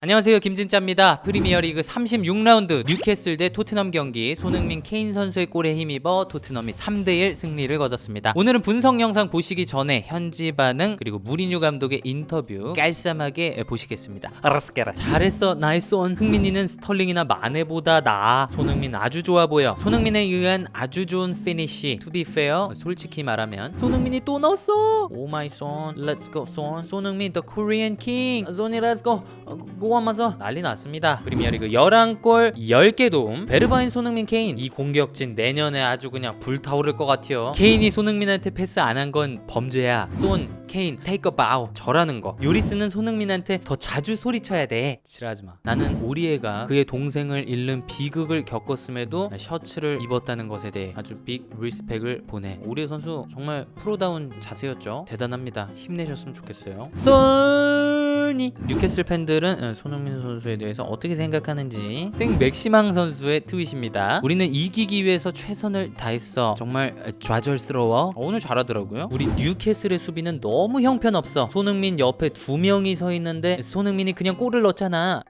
안녕하세요. 김진짜입니다. 프리미어리그 36라운드 뉴캐슬 대 토트넘 경기. 손흥민 케인 선수의 골에 힘입어 토트넘이 3대1 승리를 거뒀습니다. 오늘은 분석 영상 보시기 전에 현지 반응 그리고 무리뉴 감독의 인터뷰 깔쌈하게 보시겠습니다. 알았스게라. 잘했어. 나이스 온 흥민이는 스털링이나 마네보다 나아 손흥민 아주 좋아 보여. 손흥민에 의한 아주 좋은 피니시. 투비 페어 솔직히 말하면 손흥민이 또 넣었어. 오 마이 손 렛츠 고 손 손흥민 the Korean King. 손이 렛츠 고 고하면서 난리 났습니다. 프리미어리그 11골 10개 도움. 베르바인 손흥민 케인. 이 공격진 내년에 아주 그냥 불타오를 것 같아요. 케인이 손흥민한테 패스 안 한 건 범죄야. 손 케인 테이크 바우 저라는 거. 요리스는 손흥민한테 더 자주 소리쳐야 돼. 지랄하지 마. 나는 오리에가 그의 동생을 잃는 비극을 겪었음에도 셔츠를 입었다는 것에 대해 아주 빅 리스펙을 보내. 오리에 선수 정말 프로다운 자세였죠? 대단합니다. 힘내셨으면 좋겠어요. 손 이 뉴캐슬 팬들은 어, 손흥민 선수에 대해서 어떻게 생각하는지. 생 맥시망 선수의 트윗입니다. 우리는 이기기 위해서 최선을 다했어. 정말 좌절스러워. 어, 오늘 잘하더라고요. 우리 뉴캐슬의 수비는 너무 형편없어. 손흥민 옆에 두 명이 서 있는데 손흥민이 그냥 골을 넣잖아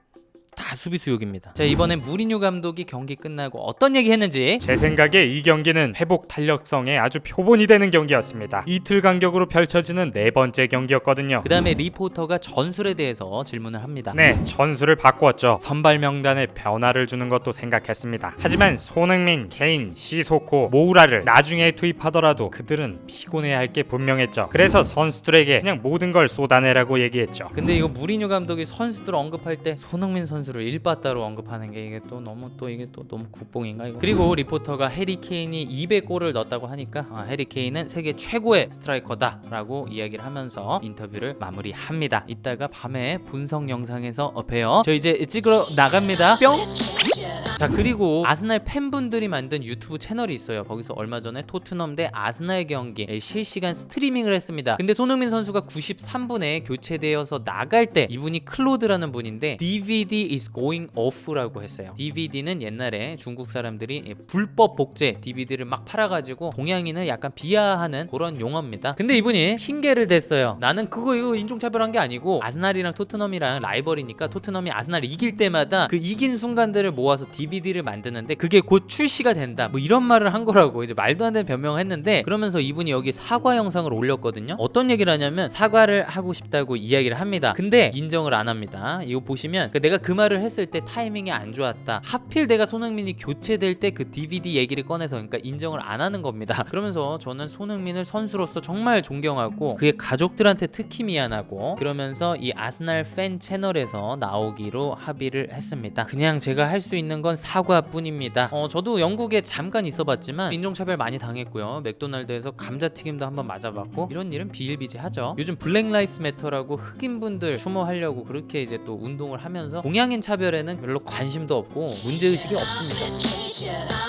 다 수비수 욕입니다 자 이번엔 무리뉴 감독이 경기 끝나고 어떤 얘기 했는지 제 생각에 이 경기는 회복 탄력성에 아주 표본이 되는 경기였습니다. 이틀 간격으로 펼쳐지는 네 번째 경기였거든요. 그 다음에 리포터가 전술에 대해서 질문을 합니다 네, 전술을 바꾸었죠. 선발 명단에 변화를 주는 것도 생각했습니다. 하지만 손흥민, 케인, 시소코, 모우라를 나중에 투입하더라도 그들은 피곤해야 할 게 분명했죠. 그래서 선수들에게 그냥 모든 걸 쏟아내라고 얘기했죠. 근데 이거 무리뉴 감독이 선수들 언급할 때 손흥민 선수 를 일바따로 언급하는 게 이게 또 너무 또 이게 또 너무 국뽕인가 이거. 그리고 리포터가 해리 케인이 200골을 넣었다고 하니까 아, 해리 케인은 세계 최고의 스트라이커다라고 이야기를 하면서 인터뷰를 마무리합니다. 이따가 밤에 분석 영상에서 어, 봬요. 저 이제 찍으러 나갑니다. 뿅. 자 그리고 아스날 팬분들이 만든 유튜브 채널이 있어요. 거기서 얼마 전에 토트넘 대 아스날 경기 실시간 스트리밍을 했습니다. 근데 손흥민 선수가 93분에 교체되어서 나갈 때 이분이 클로드라는 분인데 DVD is going off라고 했어요. DVD는 옛날에 중국 사람들이 불법 복제 DVD를 막 팔아가지고 동양인을 약간 비하하는 그런 용어입니다. 근데 이분이 핑계를 댔어요. 나는 그거 이거 인종차별한 게 아니고 아스날이랑 토트넘이랑 라이벌이니까 토트넘이 아스날을 이길 때마다 그 이긴 순간들을 모아서 DVD 를 만드는데 그게 곧 출시가 된다. 뭐 이런 말을 한 거라고 이제 말도 안 되는 변명을 했는데 그러면서 이분이 여기 사과 영상을 올렸거든요. 어떤 얘기를 하냐면 사과를 하고 싶다고 이야기를 합니다. 근데 인정을 안 합니다. 이거 보시면 그 내가 그 말을 했을 때 타이밍이 안 좋았다. 하필 내가 손흥민이 교체될 때 그 DVD 얘기를 꺼내서 그러니까 인정을 안 하는 겁니다. 그러면서 저는 손흥민을 선수로서 정말 존경하고 그의 가족들한테 특히 미안하고 그러면서 이 아스날 팬 채널에서 나오기로 합의를 했습니다. 그냥 제가 할 수 있는 건 사과뿐입니다. 어 저도 영국에 잠깐 있어봤지만 인종차별 많이 당했고요. 맥도날드에서 감자튀김도 한번 맞아봤고 이런 일은 비일비재하죠. 요즘 블랙 라이프스 매터라고 흑인분들 추모하려고 그렇게 이제 또 운동을 하면서 동양인 차별에는 별로 관심도 없고 문제의식이 없습니다